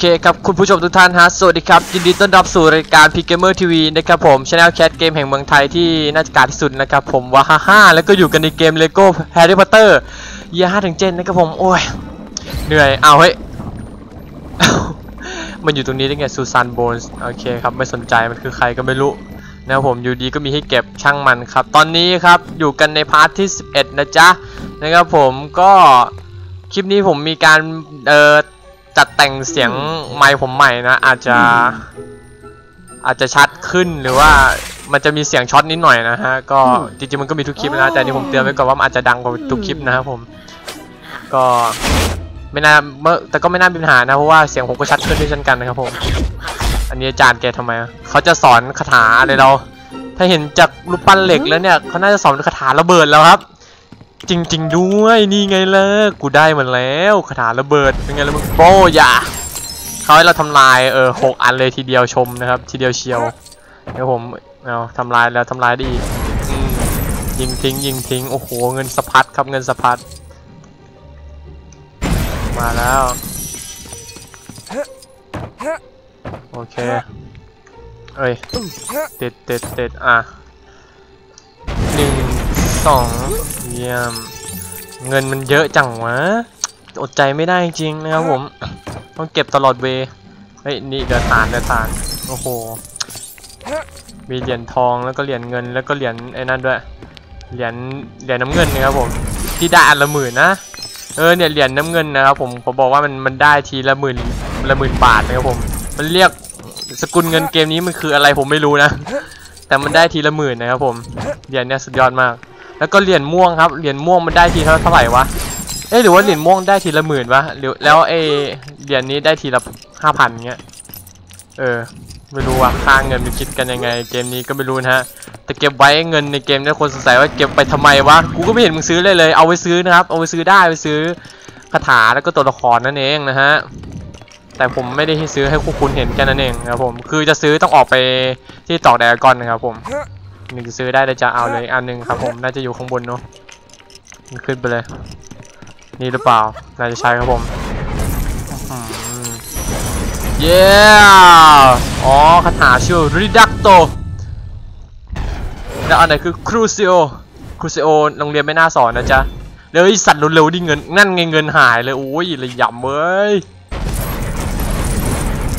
โอเคครับ คุณผู้ชมทุกท่านฮะ สวัสดีครับ ยินดีต้อนรับสู่รายการ p g a m e r TV นะครับผมช anel แค t เกมแห่งเมืองไทยที่น่าจะกาที่สุดนะครับผมว่าฮ่าแล้วก็อยู่กันในเกม Lego Harry Potter เยียห้าถึงเจนนะครับผม โอ้ย เหนื่อย เอาเฮ้ย มันอยู่ตรงนี้ได้ไงซูซานโบนส์โอเคครับ ไม่สนใจมันคือใครก็ไม่รู้นะครับผมอยู่ดีก็มีให้เก็บช่างมันครับ ตอนนี้ครับอยู่กันในพาร์ทที่ 11 นะจ๊ะนะครับผมก็คลิปนี้ผมมีการเอ่อ จัดแต่งเสียงไมค์ผมใหม่นะ อาจจะอาจจะชัดขึ้นหรือว่ามันจะมีเสียงช็อตนิดหน่อยนะฮะ ก็จริงๆมันก็มีทุกคลิปนะ แต่อันนี่ผมเตือนไว้ก่อนว่ามันอาจจะดังกว่าทุกคลิปนะครับผม ก็ไม่น่าเมื่อแต่ก็ไม่น่ามีปัญหานะเพราะว่าเสียงผมก็ชัดขึ้นด้วยเช่นกันนะครับผม อันนี้อาจารย์แกทำไมอะเขาจะสอนคาถาอะไรเรา ถ้าเห็นจากรูปปั้นเหล็กแล้วเนี่ยเขาน่าจะสอนคาถาระเบิดแล้วครับ จริง ๆ ด้วยนี่ไงล่ะกูได้หมดแล้วคาถาระเบิดเป็นไงล่ะมึงโป้อย่าเขาให้เราทำลายเออหกอันเลยทีเดียวชมนะครับ ทีเดียวเชียวเดี๋ยวผมเอาทำลายแล้วทำลายได้อีกอืมยิงทิ้งยิงทิ้งโอ้โหเงินสะพัดครับเงินสะพัดมาแล้วโอเคเอ้ยติดติดติดอะหนึ่ง สองเยี่ยม เงินมันเยอะจังวะ อดใจไม่ได้จริงนะครับผม ต้องเก็บตลอดเวเฮ้ยนี่เดือดฐานเดือดฐานโอ้โห มีเหรียญทองแล้วก็เหรียญเงินแล้วก็เหรียญไอ้นั่นด้วย เหรียญเหรียญน้ำเงินนะครับผม ที่ได้อันละหมื่นนะ เออเนี่ยเหรียญน้ำเงินนะครับผม ผมบอกว่ามันมันได้ทีละหมื่นละหมื่นบาทนะครับผม มันเรียกสกุลเงินเกมนี้มันคืออะไรผมไม่รู้นะ แต่มันได้ทีละหมื่นนะครับผม เหรียญเนี่ยสุดยอดมาก แล้วก็เหรียญม่วงครับเหรียญม่วงมันได้ทีเท่าเท่าไหร่วะเอ๊ะหรือว่าเหรียญม่วงได้ทีละหมื่นวะหรือแล้วไอเหรียญนี้ได้ทีละห้าพันเงี้ยเออไม่รู้ว่าค่าเงินมันคิดกันยังไง เกมนี้ก็ไม่รู้นะฮะแต่เก็บไว้เงินในเกมเนี่ยคนสงสัยว่าเก็บไปทำไมวะกูก็ไม่เห็นมึงซื้อเลยเลยเอาไว้ซื้อนะครับเอาไว้ซื้อได้ไปซื้อคาถาแล้วก็ตัวละครนั่นเองนะฮะแต่ผมไม่ได้ให้ซื้อให้คุณเห็นแค่นั้นเองครับผมคือจะซื้อต้องออกไปที่ตอกแดกอนนะครับผม หนึ่งซื้อได้เลยจะเอาเลยอันหนึ่งครับผมน่าจะอยู่ข้างบนเนาะมันขึ้นไปเลย นี่หรือเปล่าน่าจะใช่ครับผมอื้อหือเย้อ๋อคาถาชื่อริดักโตแล้วอันไหนคือครูซิโอครูซิโอโรงเรียนไม่น่าสอนนะจ๊ะเดี๋ยวไอสัตว์เร็วๆดิเงินนั่นไงเงินหายเลยโอ้ยระยำเว้ย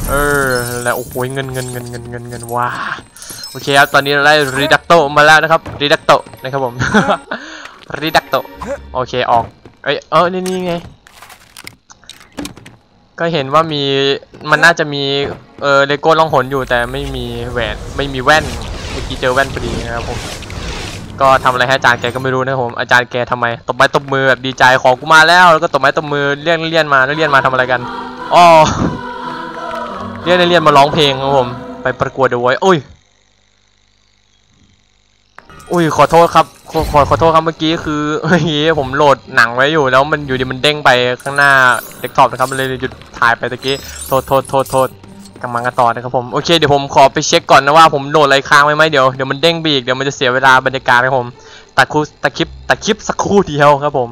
เออแล้วโอ้โหเงินเงินเงินเงินเงินเงินว้าโอเคครับตอนนี้เราได้รีดักโตมาแล้วนะครับรีดักโตนะครับผมรีดักโตโอเคออกเอ้ยเออนี่นี่ไง ก็เห็นว่ามีมันน่าจะมีเออเลโก้ล่องหนอยู่แต่ไม่มีแหวนไม่มีแว่นเมื่อกี้เจอแว่นพอดีนะครับผมก็ทำอะไรให้อาจารย์แกก็ไม่รู้นะผมอาจารย์แกทำไมตบไม้ตบมือแบบดีใจของกูมาแล้วแล้วก็ตบไม้ตบมือเลี่ยนเลี่ยนมาแล้วเลี่ยนมาทำอะไรกันอ๋อ เรียนเรียนมาร้องเพลงครับผม ไปประกวดเดอะไวอุ้ย อุ้ยขอโทษครับ ขอขอขอโทษครับเมื่อกี้คือเมื่อกี้ผมโหลดหนังไว้อยู่แล้วมันอยู่ดีมันเด้งไปข้างหน้าเดสก์ท็อปนะครับมันเลยหยุดถ่ายไปตะกี้ โทษโทษโทษโทษกำลังกันต่อนะครับผมโอเคเดี๋ยวผมขอไปเช็คก่อนนะว่าผมโหลดอะไรค้างไว้ไหมเดี๋ยวเดี๋ยวมันเด้งไปอีกเดี๋ยวมันจะเสียเวลาบรรยากาศครับผมตัดครูตัดคลิปตัดคลิปสักครู่เดียวครับผม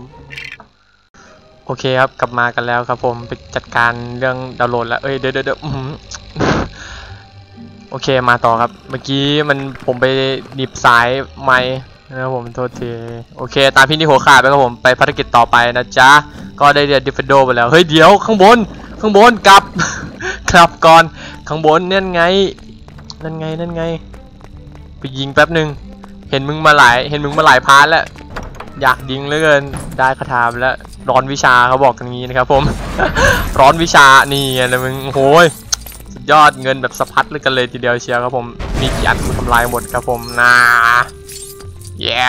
โอเคครับ กลับมากันแล้วครับผมไปจัดการเรื่องดาวน์โหลดแล้ว เอ้ยเดี๋ยวเดี๋ยวเด้อโอเคมาต่อครับ เมื่อกี้มันผมไปหนีบสายไม้นะครับผมโทษที โอเค ตามพี่นี่หัวขาดไปครับผมไปภารกิจต่อไปนะจ๊ะ ก็ได้เรียนดิฟเฟนโดไปแล้ว เฮ้ยเดี๋ยวข้างบน ข้างบนกลับ กลับก่อนข้างบนนั่นไง นั่นไงนั่นไง ไปยิงแป๊บหนึ่งเห็นมึงมาหลาย เห็นมึงมาหลายพาร์ทแล้ว อยากยิงเหลือเกินได้คาถาแล้ว ร้อนวิชาเขาบอกกันงี้นะครับผม ร้อนวิชานี่ไงนะมึงโอ้ยสุดยอดเงินแบบสะพัดเลยกันเลยทีเดียวเชียวครับผม มีกี่อันทำลายหมดครับผมนะเย้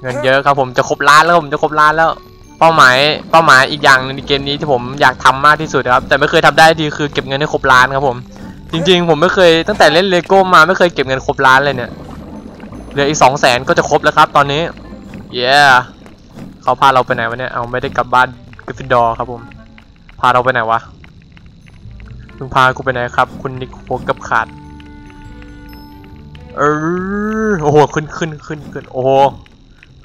เงินเยอะครับผมจะครบล้านแล้วผมจะครบล้านแล้วเป้าหมายเป้าหมายอีกอย่างนึงในเกมนี้ที่ผมอยากทำมากที่สุดครับแต่ไม่เคยทำได้ทีคือเก็บเงินให้ครบล้านครับผม จริง ๆ ผมไม่เคยตั้งแต่เล่นเลโก้มาไม่เคยเก็บเงินครบล้านเลยเนี่ยเหลืออีกสองแสนก็จะครบแล้วครับตอนนี้เย้ เขาพาเราไปไหนวะเนี่ย เอาไม่ได้กลับบ้านกริฟฟินดอร์ครับผม พาเราไปไหนวะมึงพากูไปไหนครับ คุณนิกโฮกับขาด เออโอ้โห ขึ้นขึ้นขึ้นขึ้น โอ้โห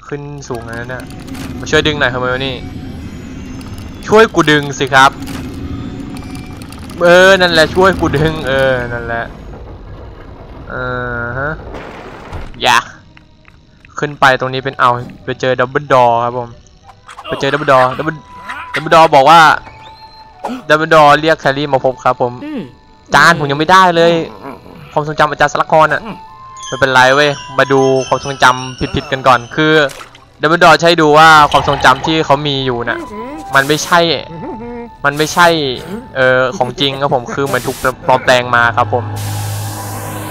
ขึ้นสูงเลยนะเนี่ยมาช่วยดึงหน่อยทำไมวะนี่ ช่วยกูดึงสิครับ เออ นั่นแหละช่วยกูดึง เออ นั่นแหละ เออฮะ อย่า ขึ้นไปตรงนี้เป็นเอาไปเจอดับเบิลดอครับผมไปเจอดับเบิลดอดับเบิลดับเบิลดอบอกว่าดับเบิลดอเรียกแคลรี่มาพบครับผมจานผมยังไม่ได้เลยความทรงจำอาจารย์สลักกรอะไม่เป็นไรเว้ยมาดูความทรงจำผิดๆกันก่อน คือดับเบิลดอใช้ดูว่าความทรงจำที่เขามีอยู่น่ะมันไม่ใช่มันไม่ใช่เอ่อของจริงครับผมคือเหมือนถูกปลอมแปลงมาครับผม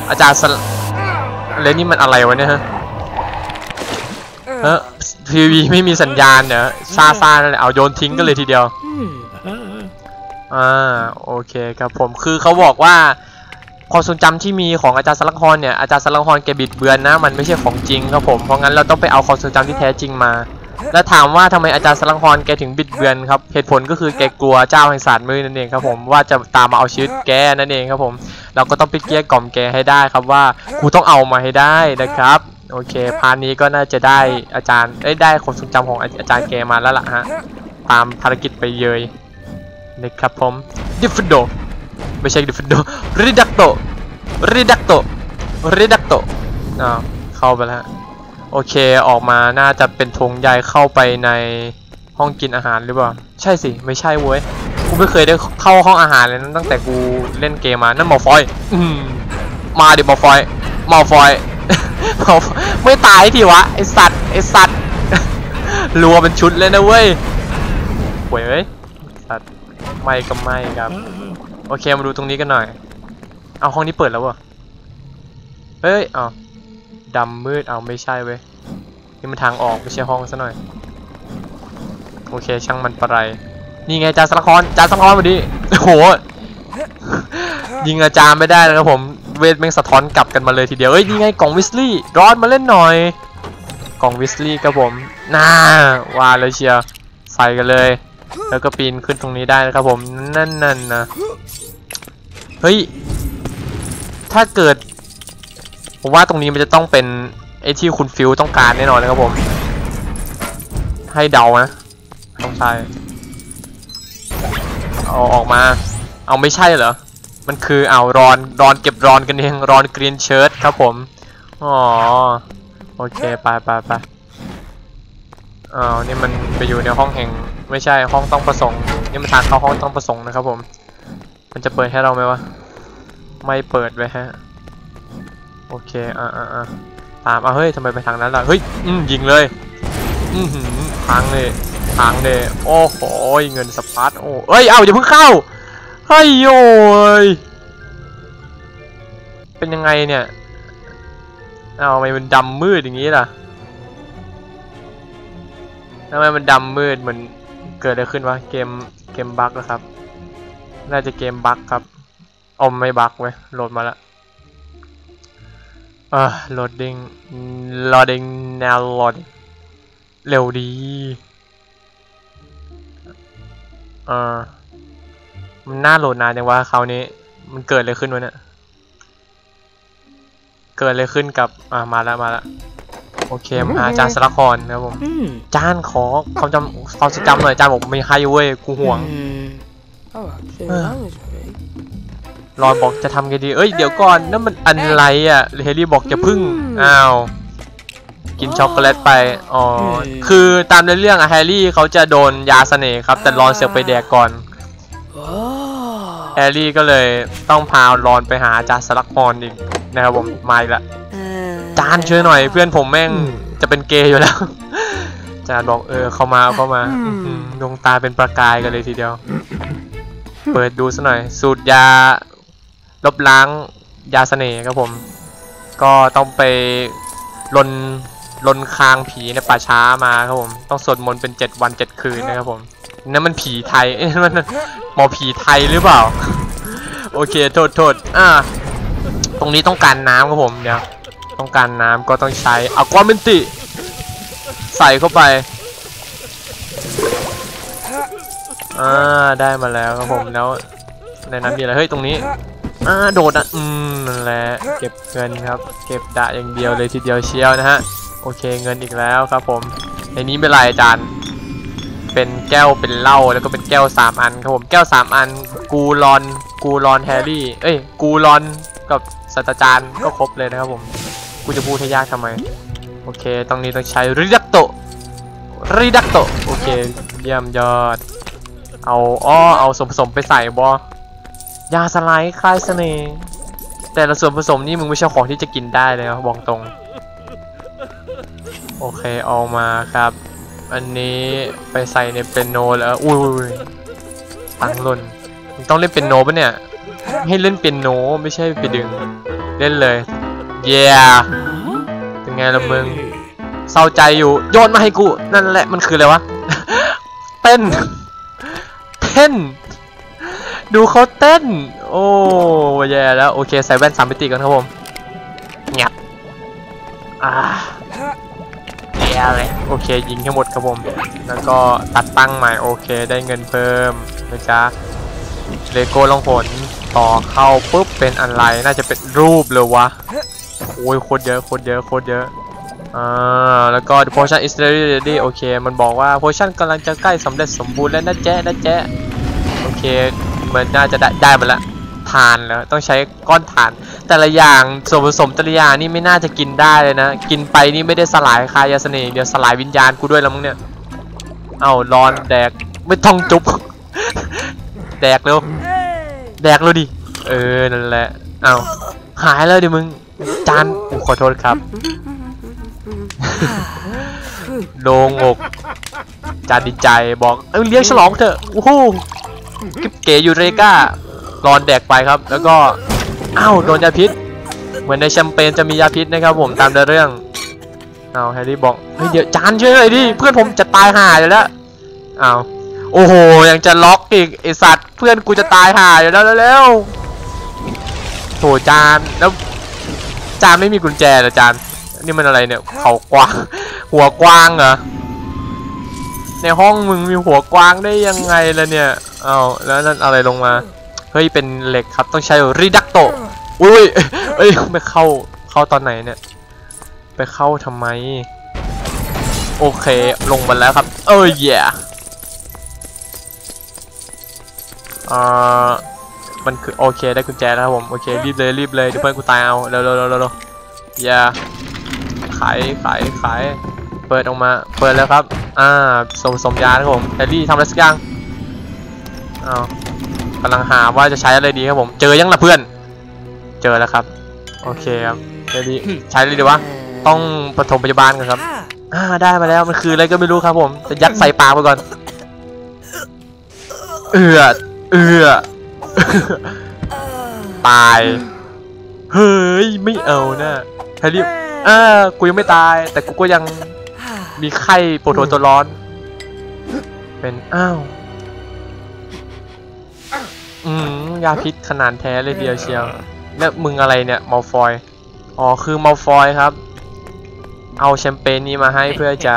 อาจารย์สลแล้วนี่มันอะไรวะเนี่ยฮะ เออทีวีไม่มีสัญญาณเนอะซาซาเลยเอาโยนทิ้งกันเลยทีเดียวอ่าโอเคครับผมคือเขาบอกว่าความทรงจำที่มีของอาจารย์สลักฮอนเนี่ยอาจารย์สลักฮอนแกบิดเบือนนะมันไม่ใช่ของจริงครับผมเพราะงั้นเราต้องไปเอาความทรงจำที่แท้จริงมา แล้วถามว่าทำไมอาจารย์สลักฮอนแกถึงบิดเบือนครับเหตุผลก็คือแกกลัวเจ้าแห่งศาสตร์มือนั่นเองครับผมว่าจะตามมาเอาชีวิตแกนั่นเองครับผม เราก็ต้องไปเกลี้ยกล่อมแกให้ได้ครับว่ากูต้องเอามาให้ได้นะครับ โอเค พาร์ทนี้ก็น่าจะได้อาจารย์เอ้ยได้ความทรงจำของอาจารย์แกมาแล้วล่ะฮะ ตามภารกิจไปเยยนะครับผมดิฟโดไม่ใช่ดิฟโดริดักโตริดักโตริดักโตอ้าวเข้าไปแล้วฮะโอเคออกมาน่าจะเป็นธงใหญ่เข้าไปในห้องกินอาหารหรือเปล่า ใช่สิ ไม่ใช่เว้ย กูไม่เคยได้เข้าห้องอาหารเลยนะตั้งแต่กูเล่นเกมมา นั่นหมอฟอย อืม มาดิหมอฟอยหมอฟอย หมไม่ตายทีวะไอสัตว์ไอสัตว์รัวเป็นชุดเลยนะเว้ยป่วยเว้ยสัตว์ไม่ก็ไม่ครับ โอเคมาดูตรงนี้กันหน่อย เอาห้องนี้เปิดแล้ววะเฮ้ยเอาดำมืดเอาไม่ใช่เว้ยนี่มันทางออกไม่ใช่ห้องซะหน่อยโอเคช่างมันปะไรนี่ไงจาสละครจาสละครมาดิโอ้โหยิงอาจารย์ไม่ได้นะครับผม เวทแม่งสะท้อนกลับกันมาเลยทีเดียวเอ้ยนี่ไงกล่องวิสลี่ร้อนมาเล่นหน่อยกล่องวิสลี่ครับผมน่าว่าเลยเชียร์ใส่กันเลย แล้วก็ปีนขึ้นตรงนี้ได้นะครับผมนั่นนั่นนะเฮ้ยถ้าเกิดผมว่าตรงนี้มันจะต้องเป็นไอ้ที่คุณฟิลต้องการแน่นอนนะครับผม ให้เดานะต้องใช่เอาออกมา เอาไม่ใช่เหรอ มันคือเอารอนรอนเก็บรอนกันเองรอนกรีนเชิร์ตครับผมอ๋อโอเคไปไปไปอ้าวนี่มันไปอยู่ในห้องแห่งไม่ใช่ห้องต้องประสงค์นี่มันทางเข้าห้องต้องประสงค์นะครับผม มันจะเปิดให้เราไหมวะไม่เปิดไว้ฮะโอเคอ่าอ่าอ่าตามอะเฮ้ยทำไมไปทางนั้นล่ะเฮ้ยอืมยิงเลยอือหือทางเลยทางเลยโอ้โหเงินสปาร์ตโอ้เอ้ยเอาอย่าเพิ่งเข้า เฮ้ยโอยเป็นยังไงเนี่ยเอาทำไมมันดำมืดอย่างนี้ล่ะทำไมมันดำมืดเหมือนเกิดอะไรขึ้นวะเกมเกมบั๊กนะครับ น่าจะเกมบั๊กครับอมไม่บั๊กเว้ยโหลดมาล้วอ่าโหลดดิ้งโหลดดิ้งแนวโหลดเร็วดีอ่า มันน่าโหลดนานจังวะคราวนี้ มันเกิดอะไรขึ้นวะเนี่ย เกิดอะไรขึ้นกับ อ่ามาแล้วมาแล้วโอเคมาหาอาจารย์สารครนะครับผมจานขอความจำความทรงจำหน่อยจานบอกไม่ให้เว้ยกูห่วง Oh, actually, Uh. that was great. รอนบอกจะทำไงดี เอ้ยเดี๋ยวก่อนนั่นมันอะไรอะเฮลี่บอกจะพึ่งอืมอ้าวกินช็อกโกแลตไปอ๋อคือตามในเรื่องอะแฮร์รี่เขาจะโดนยาเสน่ห์ครับ แต่รอนเสือกไปแดกก่อน Oh. แฮร์รี่ก็เลยต้องพารอนไปหาอาจารย์สลักพรอีกนะครับผมมาอีกละ Uh, จานช่วยหน่อย เพื่อนผมแม่งจะเป็นเกย์อยู่แล้วจานบอกเออเข้ามาเข้ามาอื้อหือดวงตาเป็นประกายกันเลยทีเดียว เปิดดูซะหน่อย สูตรยาลบล้างยาเสน่ห์ครับผม ก็ต้องไปลนลนคางผีในป่าช้ามาครับผม ต้องสวดมนต์เป็นเจ็ดวันเจ็ดคืนนะครับผม นั่นมันผีไทยนั่นมันหมอผีไทยหรือเปล่า โอเคโทษโทษอ่าตรงนี้ต้องการน้ำครับผมเดี๋ยวต้องการน้ำก็ต้องใช้อควาเมนติ ใส่เข้าไปอ่าได้มาแล้วครับผมแล้วในนั้นมีอะไรเฮ้ยตรงนี้อ่าโดดอะอืมนั่นแหละเก็บเงินครับ เก็บดะอย่างเดียวเลยทีเดียวเชียวนะฮะโอเคเงินอีกแล้วครับผมในนี้เป็นไรอาจารย์ เป็นแก้วเป็นเหล้าแล้วก็เป็นแก้วสามอันครับผมแก้วสามอัน กูรอน กูรอนแฮร์รี่ เอ้ย กูรอนกับศาสตราจารย์ก็ครบเลยนะครับผม กูจะพูดให้ยากทำไม โอเค ตรงนี้ต้องใช้ริดักโตริดักโตโอเค เยี่ยมยอด เอาอ้อเอาส่วนผสมไปใส่บอยาสไลด์คลายเสน่ห์แต่ละส่วนผสมนี่มึงไม่ใช่ของที่จะกินได้เลยนะบอกตรง โอเคเอามาครับ อันนี้ไปใส่ในเปียโนแล้วอุ้ยตังหล่นต้องเล่นเปียโนปะเนี่ย ให้เล่นเปียโนไม่ใช่ไปดึง เล่นเลย เย้เป็นไงละมึงเศร้าใจอยู่โยนมาให้กูนั่นแหละมันคืออะไรวะเต้นเต้น ดูเขาเต้น โอ้ยแย่แล้วโอเคใส่แว่นสามมิติก่อนครับผมเงียบอ่า แย่เลยโอเคยิงให้หมดครับผม แล้วก็ตัดตั้งใหม่โอเคได้เงินเพิ่มนะจ๊ะเลโก้ลองผลต่อเข้าปุ๊บเป็นอะไรน่าจะเป็นรูปเลยวะโอ้ยโคตรเยอะโคตรเยอะโคตรเยอะอ่าแล้วก็ the potion is ready โอเค มันบอกว่า potion กำลังจะใกล้สำเร็จสมบูรณ์แล้วนะแจ๊ะนะแจ๊ะโอเคเหมือนน่าจะได้ได้มาละทานแล้วต้องใช้ก้อนฐาน แต่ละอย่างส่วนผสมแต่ละอย่างนี่ไม่น่าจะกินได้เลยนะ กินไปนี่ไม่ได้สลายคายาเสน่ห์เดี๋ยวสลายวิญญาณกูด้วยแล้วมั้งเนี่ย เอาร้อนแดกไม่ต้องจุบ แดกเร็วแดกเร็วดิ เออ นั่นแหละ เอ้าหายแล้วดิมึง จานกูขอโทษครับโลงอกจานดีใจบอกเอ้ยเลี้ยงฉลองเถอะโอ้โหเก๋อยู่เรก้ารอนแดกไปครับ แล้วก็ อ้าวโดนยาพิษ เหมือนในแชมเปญจะมียาพิษนะครับผมตามเรื่องเอาแฮร์รี่บอกเฮ้ยเดี๋ยวจานช่วยหน่อยดิเพื่อนผมจะตายห่าอยู่แล้วอ้าวโอ้โหยังจะล็อกอีกไอสัตว์เพื่อนกูจะตายห่าอยู่แล้วเร็วโถจานแล้วจานไม่มีกุญแจเหรอจานนี่มันอะไรเนี่ยเขากว้างหัวกว้างเหรอในห้องมึงมีหัวกว้างได้ยังไงล่ะเนี่ยเอาแล้วนั่นอะไรลงมาเฮ้ยเป็นเหล็กครับต้องใช้ริดักโต อุ้ยเอ้ยไม่เข้าเข้าตอนไหนเนี่ย ไปเข้าทำไม โอเคลงมาแล้วครับ เออแย่อ่ามันคือโอเคได้กุญแจแล้วครับผมโอเครีบเลยรีบเลยเดี๋ยวเพื่อนกูตายเอาเร็วเร็วเร็วเร็วอย่าขายขายขายเปิดออกมาเปิดแล้วครับอ่าสมสมยาครับผมแฮร์รี่ทำอะไรสักอย่างอ้าวกำลังหาว่าจะใช้อะไรดีครับผมเจอยังล่ะเพื่อน เจอแล้วครับ โอเคครับแฮร์รี่ใช้เลยดีวะ ต้องปฐมพยาบาลกันครับ อ่าได้มาแล้วมันคืออะไรก็ไม่รู้ครับผมจะยัดใส่ปากไปก่อน เอือดเอือตาย เฮ้ยไม่เอานะแฮร์รี่อ่ากูยังไม่ตาย แต่กูก็ยังมีไข้ปวดหัวตัวร้อน เป็นอ้าวอืมยาพิษขนาดแท้เลยเดียวเชียว แล้วมึงอะไรเนี่ยมอลฟอยอ๋อคือมอลฟอยครับ เอาแชมเปญนี้มาให้เพื่อจะ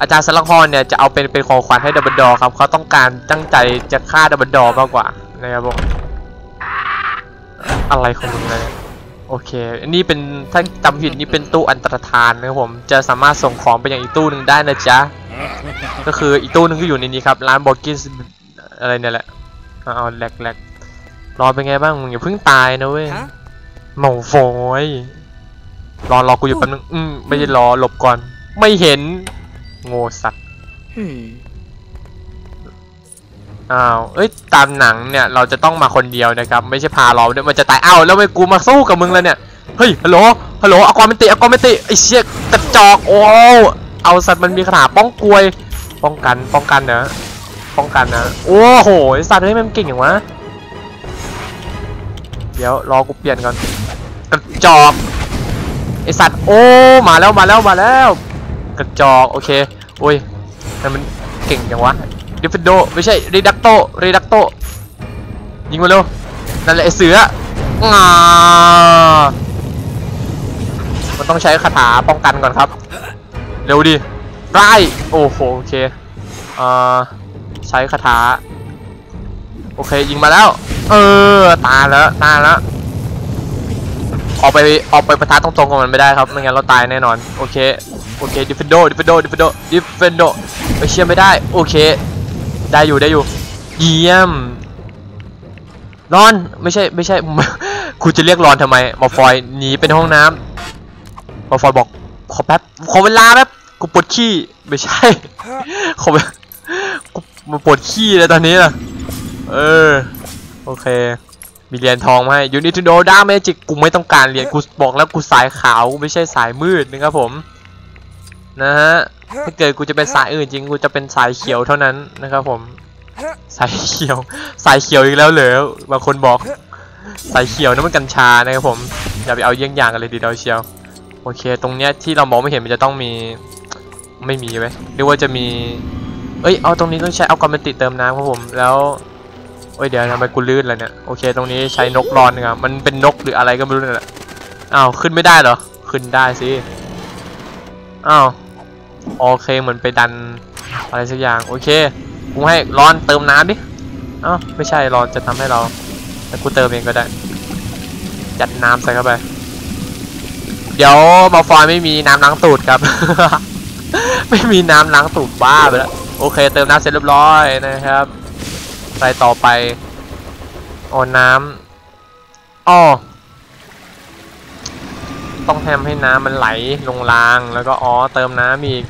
อาจารย์สลังฮอนเนี่ยจะเอาเป็นเป็นของขวัญให้ดับเบิลดอร์ครับเขาต้องการตั้งใจจะฆ่าดับเบิลดอร์มากกว่านะครับผมอะไรของมึงเลยโอเค อันนี้เป็นถ้าจำผิดนี่เป็นตู้อันตรธานนะครับผม จะสามารถส่งของไปยังอีกตู้หนึ่งได้นะจ๊ะ ก็คืออีกตู้หนึ่งก็อยู่ในนี้ครับ ร้านบอกกินอะไรเนี่ยแหละ เอาเอาแหลกแหลก รอเป็นไงบ้างมึงอย่าเพิ่งตายนะเว้ยหมอฟอยรอรอกูอยู่แป๊บนึงอืมไม่ใช่รอหลบก่อน ไม่เห็น โง่สัตว์ Hmm. อ้าวเอ้ยตามหนังเนี่ย เราจะต้องมาคนเดียวนะครับ ไม่ใช่พาเราด้วยมันจะตายอ้าวแล้วทำไม่กูมาสู้กับมึงแล้วเนี่ยเฮ้ยฮัลโหลฮัลโหลอากรมิติอากรมิติไอ้เชี่ยกระจอกโอ้เอาสัตว์มันมีคาถาป้องกลวย ป้องกันป้องกันนะป้องกันนะโอ้โหไอ้สัตว์เฮ้ยมันเก่งอย่างวะ เดี๋ยวรอกูเปลี่ยนก่อนกระจอกไอสัตว์โอ้มาแล้วมาแล้วมาแล้ว กระจอกโอเคโอ้ยมันเก่งจังวะดิฟโดไม่ใช่รีดักโตรีดักโตยิงมาเร็วนั่นแหละไอเสืออ่ามันต้องใช้คาถาป้องกันก่อนครับ เร็วดิไล่โอ้โหโอเคอ่าใช้คาถา โอเคยิงมาแล้ว เออ ตายแล้วตายแล้วออกไปออกไปประทะตรงๆกับมันไม่ได้ครับ ไม่งั้นเราตายแน่นอน โอเค โอเคดิฟเฟนโดดิฟเฟนโดดิฟเฟนโดดิฟเฟนโดไปเชื่อไม่ได้ โอเค ได้อยู่ได้อยู่ เยี่ยมรอน ไม่ใช่ไม่ใช่คุณจะเรียกรอนทำไมมาฟอยหนีไปในห้องน้ำมาฟอยบอกขอแป๊บขอเวลาแป๊บกูปวดขี้ไม่ใช่ขอกูมาปวดขี้เลยตอนนี้ล่ะ เออ โอเค มีเหรียญทองมาให้ยูนิทูโดด้าเมจิกกูไม่ต้องการเหรียญกูบอกแล้วกูสายขาวกูไม่ใช่สายมืดนะครับผม นะฮะ ถ้าเกิดกูจะเป็นสายอื่นจริงกูจะเป็นสายเขียวเท่านั้นนะครับผม สายเขียว สายเขียวอีกแล้วเหรอบางคนบอก สายเขียวนั่นมันกัญชานะครับผม อย่าไปเอาเยี่ยงอย่างกันเลยดีเดียวเชียว โอเค ตรงเนี้ยที่เรามองไม่เห็นมันจะต้องมี ไม่มีไว้ยหรือว่าจะมีเอ้ย เอาตรงนี้ต้องใช้เอากอมเมนติเติมน้ำครับผม แล้ว เอ้ยเดี๋ยวทำไมกูลื่นล่ะเนี่ยโอเคตรงนี้ใช้นกรอนครับมันเป็นนกหรืออะไรก็ไม่รู้นั่นแหละอ้าวขึ้นไม่ได้เหรอขึ้นได้สิอ้าวโอเคเหมือนไปดันอะไรสักอย่างโอเคกูให้รอนเติมน้ำดิอ้าวไม่ใช่รอนจะทำให้เราแต่กูเติมเองก็ได้จัดน้ำใส่เข้าไปเดี๋ยวมาฟอยไม่มีน้ำล้างตูดครับ ไม่มีน้ำล้างตูดบ้าไปแล้วโอเค เติมน้ำเสร็จเรียบร้อยนะครับ ไปต่อไปโอ้น้ำอ้อต้องทำให้น้ำมันไหลลงราง แล้วก็อ๋อเติมน้ำอีก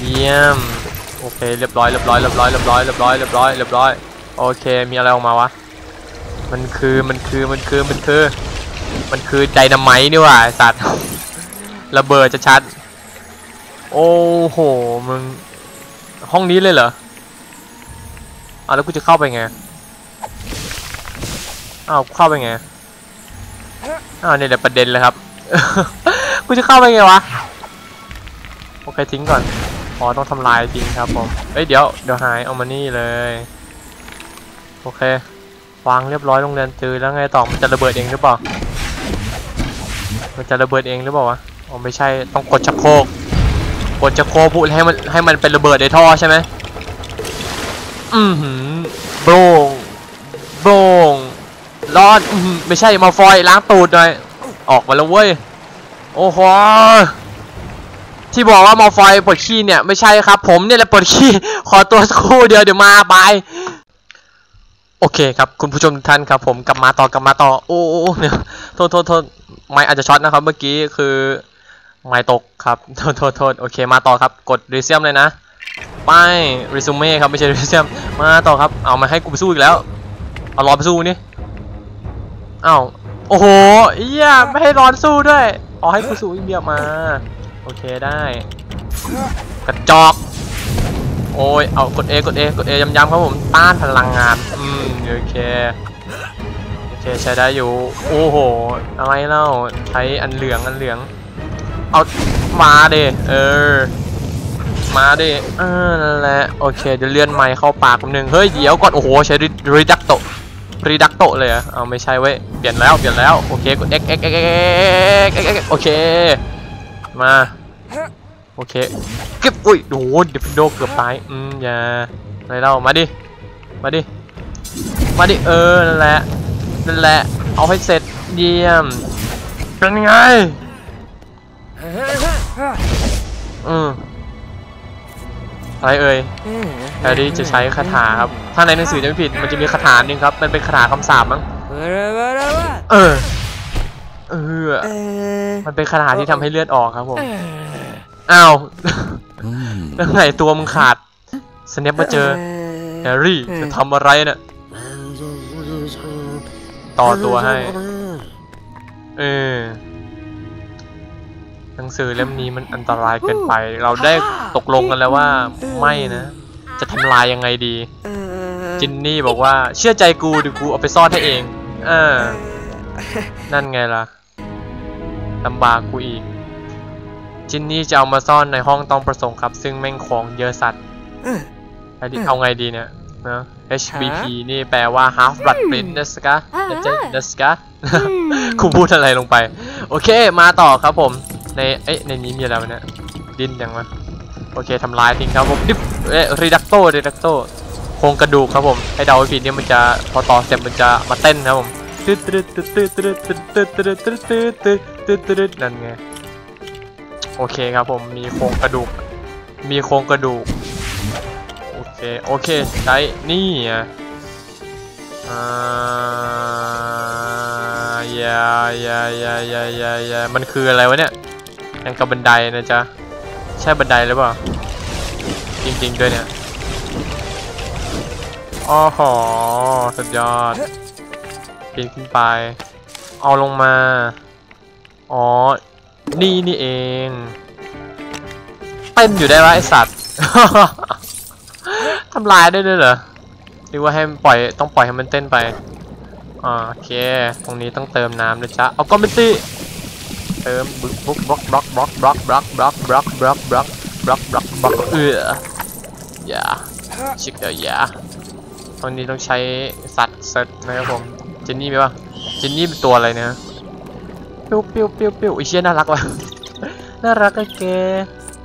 เยี่ยม โอเค เรียบร้อย เรียบร้อย เรียบร้อย เรียบร้อย เรียบร้อย เรียบร้อย เรียบร้อย โอเค มีอะไรออกมาวะ มันคือ มันคือ มันคือ มันคือ มันคือไดนาไมต์นี่ว่าสัตว์ ระเบิดจะชัด โอ้โห มึง ห้องนี้เลยเหรอ อ้าวแล้วกูจะเข้าไปไงอ้าวเข้าไปไงอ้าวเนี่ยแหละประเด็นเลยครับ กูจะเข้าไปไงวะโอเคทิ้งก่อนอ๋อต้องทำลายทิ้งครับผมเอ้ยเดี๋ยวเดี๋ยวหายเอามานี่เลยโอเควางเรียบร้อยโรงเรียนจือแล้วไงต่อมันจะระเบิดเองหรือเปล่ามันจะระเบิดเองหรือเปล่าวะอ๋อไม่ใช่ต้องกดชักโครกกดชักโครกพูดให้มันให้มันเป็นระเบิดในท่อใช่ไหม อือหือโบงโบงรอดอื้อหือไม่ใช่มาฟอยล้างตูดหน่อย ออกมาแล้วเว้ย โอ้โหที่บอกว่ามาฟอยปวดขี้เนี่ยไม่ใช่ครับ ผมเนี่ยแหละปวดขี้ ขอตัวสักครู่เดียวเดี๋ยวมาบายโอเคครับคุณผู้ชมทุกท่านครับ ผมกลับมาต่อกลับมาต่อ โอ้โอ้เนี่ยโทษโทษโทษไม่อาจจะช็อตนะครับ เมื่อกี้คือไม่ตกครับโทษโทษโทษโอเคมาต่อครับ กดรีเซียมเลยนะ ไปรีซูเม่ครับไม่ใช่รีซียมมาต่อครับเอามาให้กูไปสู้อีกแล้วเอารอนไปสู้นี่อ้าวโอ้โหเอี้ยไม่ให้รอนสู้ด้วยเอาให้กูสู้อีกเดียมาโอเคได้กระจอกโอ้ยเอากด A กด A กด A ย้ำๆครับผมต้านพลังงานอืมโอเคโอเคใช้ได้อยู่โอ้โหอะไรเล่าใช้อันเหลืองอันเหลืองเอามาเดเออ มาเดเออนั่นแหละโอเคเดี๋ยวเลื่อนไมค์เข้าปากนึงเฮ้ยเดี๋ยวก่อนโอ้โหใช้รีดักโตรีดักโตเลยอะเอาไม่ใช่เว้ยเปลี่ยนแล้วเปลี่ยนแล้วโอเคกด X X X X X X โอเคมาโอเคเก็บอุ้ยโอ้โหเดฟโดเกือบตายอืมอย่าอะไรเล่ามาดิมาดิมาดิเออนั่นแหละนั่นแหละเอาให้เสร็จเยี่ยมเป็นไงอืม อะไรเอ่ยแฮร์รี่จะใช้คาถาครับ ถ้าในหนังสือจะไม่ผิด มันจะมีคาถาหนึ่งครับ มันเป็นคาถาคำสาปมั้ง เออ เออ มันเป็นคาถาที่ทำให้เลือดออกครับผม อ้าวแล้วไงตัวมึงขาด สเนปมาเจอแฮร์รี่จะทำอะไรเนี่ยต่อตัวให้ เออ หนังสือเล่มนี้มันอันตรายเกินไป เราได้ตกลงกันแล้วว่าไม่นะ จะทำลายยังไงดีจินนี่บอกว่าเชื่อใจกูเดี๋ยวกูเอาไปซ่อนให้เองเออนั่นไงล่ะลำบากกูอีก จินนี่จะเอามาซ่อนในห้องต้องประสงค์ครับ ซึ่งแม่งของเยอะสัตว์ไอ้ดิเอาไงดีเนี่ยเนอะ HBP นี่แปลว่า half blood print นะสกะนะจ๊ะนะสกะคุณพูดอะไรลงไป โอเค มาต่อครับผม ในเอ้ยในนี้มีอะไรวะเนี่ยดิ้นยังวะโอเคทำลายทิ้งครับผมดิฟเอ้รีดักโตรีดักโตโครงกระดูกครับผมให้เดาผิดเนี่ยมันจะพอต่อเสร็จมันจะมาเต้นครับผมตึ๊ดตึ๊ดตึ๊ดตึ๊ดตึ๊ดตึ๊ดตึ๊ดตึ๊ดตึ๊ดตึ๊ดตึ๊ดตึ๊ดตึ๊ดนั่นไงโอเคครับผมมีโครงกระดูก มีโครงกระดูกโอเคโอเคใช้นี่อะอ่าอย่าอย่าอย่าอย่าอย่าอย่ามันคืออะไรวะเนี่ย ยังกับบันไดนะจ๊ะ ใช่บันไดหรือเปล่า จริง ๆ ด้วยเนี่ยอ๋อหอสุดยอดปีนขึ้นไป เอาลงมา อ๋อ นี่นี่เอง เต้นอยู่ได้วะไอสัตว์ทำลายได้ด้วยเหรอหรือว่าให้มันปล่อยต้องปล่อยให้มันเต้นไป อ่าโอเค ตรงนี้ต้องเติมน้ำนะจ๊ะ เอาก็ไม่ติ เติมบล็อกบล็อกบล็อกบล็อกบล็อกบล็อกบล็อกบล็อกบล็อกบล็อกบล็อกบล็อกบล็อกเอออย่าชิคเดียวอย่าตรงนี้ต้องใช้สัตว์เซตนะครับผมเจนนี่ไหมวะเจนนี่เป็นตัวอะไรเนี่ยปิ้วปิ้วปิ้วปิ้วไอเชี่ยน่ารักว่ะน่ารักไอ้แก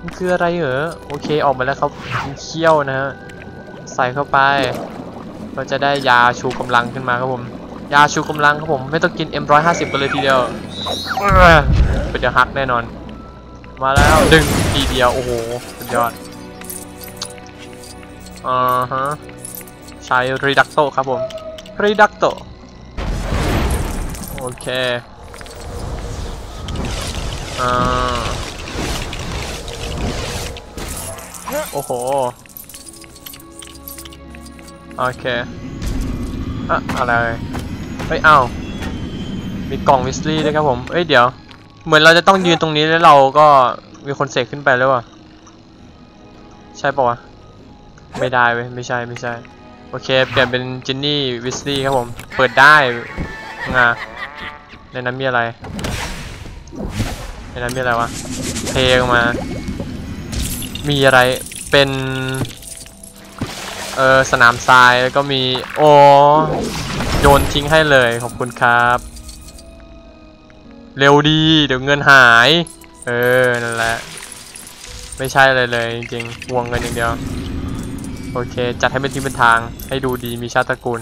มันคืออะไรเหรอโอเคออกมาแล้วครับเขี้ยวนะฮะใส่เข้าไปเราจะได้ยาชูกำลังขึ้นมาครับผมยาชูกำลังครับผมไม่ต้องกิน M150 กันเลยทีเดียว เป็นจะฮักแน่นอน มาแล้วดึงทีเดียวโอ้โหสุดยอดอ่าฮะใช้รีดักโตครับผมรีดักโตโอเคอ่าโอ้โหโอเคอะอะไรเฮ้ยอ้าวมีกล่องวิสลี่ด้วยครับผมเอ้ยเดี๋ยว เหมือนเราจะต้องยืนตรงนี้แล้วเราก็มีคนเสกขึ้นไปแล้วอะใช่ปะวะไม่ได้เว้ยไม่ใช่ไม่ใช่โอเคเปลี่ยนเป็นจินนี่วิสลี่ครับผม เปิดได้งาในนั้นมีอะไรในนั้นมีอะไรวะเทออกมา มีอะไรเป็นเออสนามทรายแล้วก็มีโอโยนทิ้งให้เลยขอบคุณครับ เร็วดี เดี๋ยวเงินหาย เออ นั่นแหละ ไม่ใช่อะไรเลยจริงๆวงเงินอย่างเดียว โอเค จัดให้เป็นทีเป็นทาง ให้ดูดี มีชาติตระกูล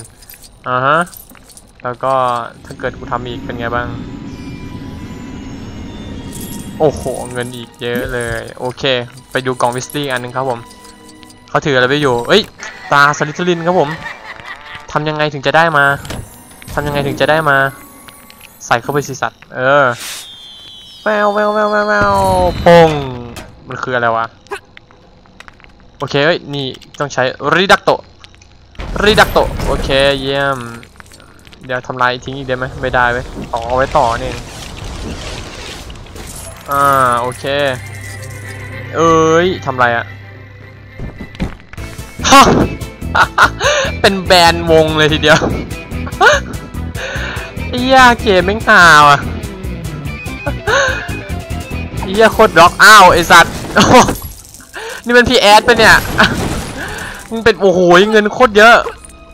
อ่าฮะ แล้วก็ถ้าเกิดกูทำอีกเป็นไงบ้าง โอ้โห เงินอีกเยอะเลย โอเค ไปดูกล่องวิสตี้อันหนึงครับผม เขาถืออะไรไปอยู่ เอ้ย ตาสลิทลินครับผมทำยังไงถึงจะได้มาทำยังไงถึงจะได้มา ใส่เข้าไปสิสัตว์ เออแววแววแววแววแววปงมันคืออะไรวะ โอเคเอ้ย นี่ต้องใช้รีดักโตรีดักโตโอเค เยี่ยม เดี๋ยวทำลายทิ้งอีกได้ไหมไม่ได้เว้ยต่อเอาไว้ต่อนี่อ่า โอเค เอ้ยทำไรอะฮะเป็นแบรนด์วงเลยทีเดียว อ้เหี้ยเกมแม่งหาวอะไอ้เหี้ยโคตรร็อกอ้าวไอสัตว์นี่มันพี่แอดปะเนี่ยมึงเป็นโอ้โหเงินโคตรเยอะ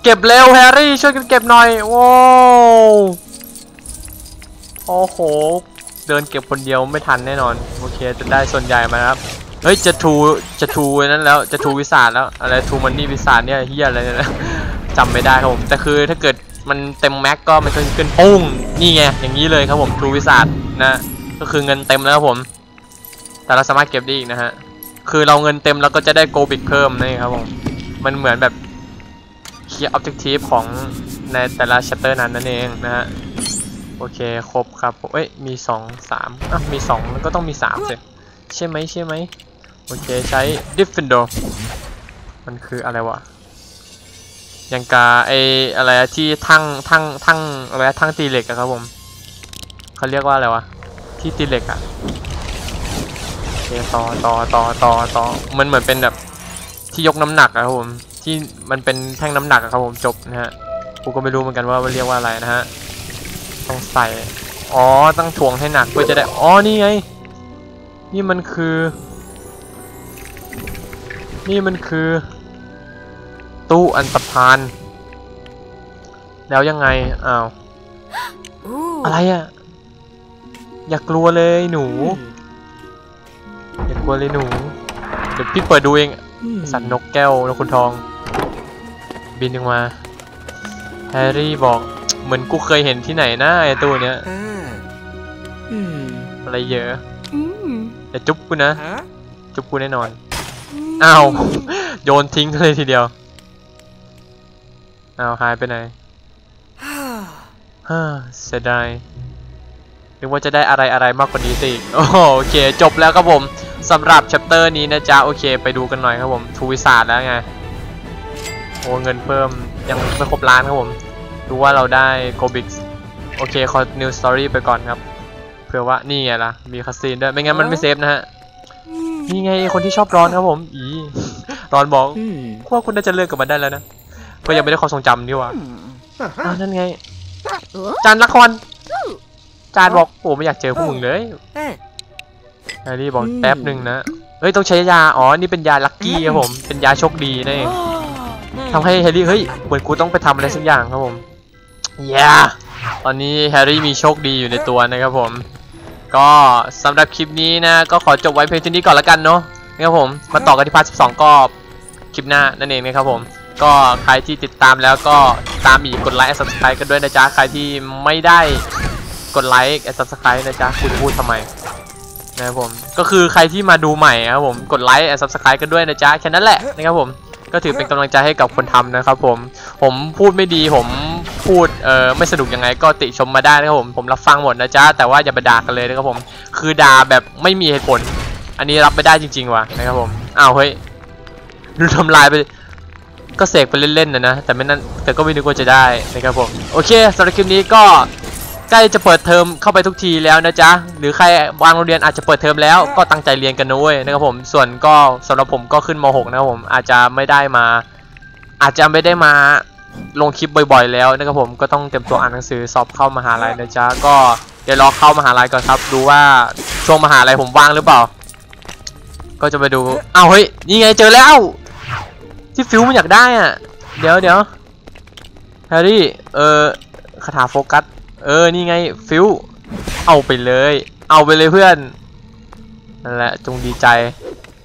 เก็บเร็วแฮร์รี่ช่วยกันเก็บหน่อยว้าวโอ้โหเดินเก็บคนเดียวไม่ทันแน่นอนโอเคจะได้ส่วนใหญ่มาครับเฮ้ยจะทูจะทูนั้นแล้วจะทูวิสาแล้วอะไรทูมันนี่วิสาเนี่ยเฮียอะไรเนี่ยนะจำไม่ได้ครับผมแต่คือถ้าเกิด มันเต็มแม็กก็มันจะขึ้นปุ้งนี่ไงอย่างนี้เลยครับผมทูวิสานะก็คือเงินเต็มแล้วครับผม แต่เราสามารถเก็บได้อีกนะฮะคือเราเงินเต็มแล้วก็จะได้โกบิกเพิ่มนี่ครับผมมันเหมือนแบบเคลียร์ออบเจกตีฟของในแต่ละ chapter นั้นนั่นเองนะฮะโอเคครบครับผมเอ้ยมีสองสามอะมีสองแล้วก็ต้องมีสามสิใช่ไหมใช่ไหมโอเคใช้ Defender มันคืออะไรวะ ย่างกาไออะไรที่ทั้งทั้งทั้งอะไรทั้งตีเหล็กอะครับผมเขาเรียกว่าอะไรวะที่ตีเหล็กอะเคต่อต่อต่อต่อต่อมันเหมือนเป็นแบบที่ยกน้ำหนักอะครับผมที่มันเป็นแท่งน้ำหนักอะครับผมจบนะฮะกูก็ไม่รู้เหมือนกันว่ามันเรียกว่าอะไรนะฮะต้องใส่อ๋อต้องถ่วงให้หนักเพื่อจะได้อ๋อนี่ไง นี่มันคือ นี่มันคือ ตู้อันตรพาน แล้วยังไง อ้าว Ooh. อะไรอะอย่ากลัวเลยหนู อย่ากลัวเลยหนู เดี๋ยวพี่เปิดดูเอง Hmm. สัตว์นกแก้วนกขุนทอง บินออกมา แฮร์รี่บอก เหมือนกูเคยเห็นที่ไหนนะไอ้ตู้เนี้ย Ah. Hmm. อะไรเยอะ Mm. อย่าจุ๊บกูนะ Huh? จุ๊บกูแน่นอน อ้าว โยนทิ้งเลยทีเดียว อ้าวหายไปไหนฮ่าเสียดายนึกว่าจะได้อะไรอะไรมากกว่านี้สิอีกโอ้โหโอเค จบแล้วครับผมสำหรับชัปเตอร์นี้นะจ๊ะ โอเค ไปดูกันหน่อยครับผมทูวิศาสตร์แล้วไง โอ้เงินเพิ่มยังไม่ครบล้านครับผม ดูว่าเราได้โกบิกโอเคขอ new story ไปก่อนครับ เผื่อว่านี่ไงล่ะ มีคาซีนด้วย ไม่งั้นมันไม่เซฟนะฮะ นี่ไงคนที่ชอบร้อนครับผม อี ร้อนบอก Hmm. ว่าคุณน่าจะเลิกกับมันได้แล้วนะ เพราะยังไม่ได้ความทรงจำนี่หว่าอ้าวนั่นไง จานละคร จานบอกโอ้ไม่อยากเจอพวกมึงเลย Eh. แฮร์รี่บอกอืมแป๊บหนึ่งนะ เฮ้ยต้องใช้ยา อ๋อ นี่เป็นยาลัคกี้ครับผม เป็นยาโชคดีนั่นเอง Oh. ทำให้แฮร์รี่ เฮ้ย เหมือนกูต้องไปทำอะไรสักอย่างครับผมยาตอนนี้แฮร์รี่มีโชคดีอยู่ในตัวนะครับผม ก็สำหรับคลิปนี้นะ ก็ขอจบไว้เพียงเท่านี้ก่อนละกันเนาะนะครับผม มาต่อกันที่พาร์ท12 ก็คลิปหน้านั่นเองนะครับผม ก็ใครที่ติดตามแล้วก็ตามอีกกดไลค์ subscribe กันด้วยนะจ๊ะ ใครที่ไม่ได้กดไลค์ subscribe นะจ๊ะ คุณพูดทำไมนะครับผม ก็คือใครที่มาดูใหม่ครับผม กดไลค์ subscribe กันด้วยนะจ๊ะ แค่นั้นแหละนะครับผม ก็ถือเป็นกำลังใจให้กับคนทำนะครับผม ผมพูดไม่ดี ผมพูดเออไม่สนุกยังไงก็ติชมมาได้นะครับผม ผมรับฟังหมดนะจ๊ะ แต่ว่าอย่าไปด่ากันเลยนะครับผม คือด่าแบบไม่มีเหตุผล อันนี้รับไม่ได้จริงๆว่ะนะครับผม อ้าวเฮ้ยดูทำลายไป ก็เสกไปเล่นๆนะนะแต่ไม่นั่นแต่ก็ไม่นึกว่าจะได้นะครับผมโอเคสำหรับคลิปนี้ก็ใกล้จะเปิดเทอมเข้าไปทุกทีแล้วนะจ๊ะหรือใครบางโรงเรียนอาจจะเปิดเทอมแล้วก็ตั้งใจเรียนกันนะเว้ยนะครับผมส่วนก็สำหรับผมก็ขึ้นม .6 นะครับผมอาจจะไม่ได้มา อาจจะไม่ได้มาลงคลิปบ่อยๆ แล้วนะครับผมก็ต้องเตรียมตัวอ่านหนังสือสอบเข้ามหาลัยนะจ๊ะก็เดี๋ยวรอเข้ามหาลัยก่อนครับ ดูว่าช่วงมหาลัยผมว่างหรือเปล่า ก็จะไปดูอ้าวเฮ้ยนี่ไงเจอแล้ว ที่ฟิวมันอยากได้อะ เดี๋ยวเดี๋ยวแฮร์รี่ เออคาถาโฟกัส เออ นี่ไงฟิว เอาไปเลย เอาไปเลยเพื่อน นั่นแหละ จงดีใจ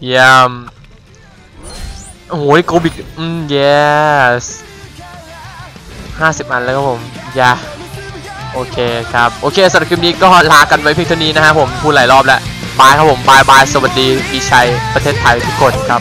เยี่ยม โอ้โหโกบิก อืม yes ห้าสิบอันแล้วครับผมยาโอเคครับ โอเคสำหรับคลิปนี้ก็ลากันไว้เพียงเท่านี้นะครับผม พูดหลายรอบแล้ว บายครับผม บายบาย สวัสดีปีชัย ประเทศไทยทุกคนครับ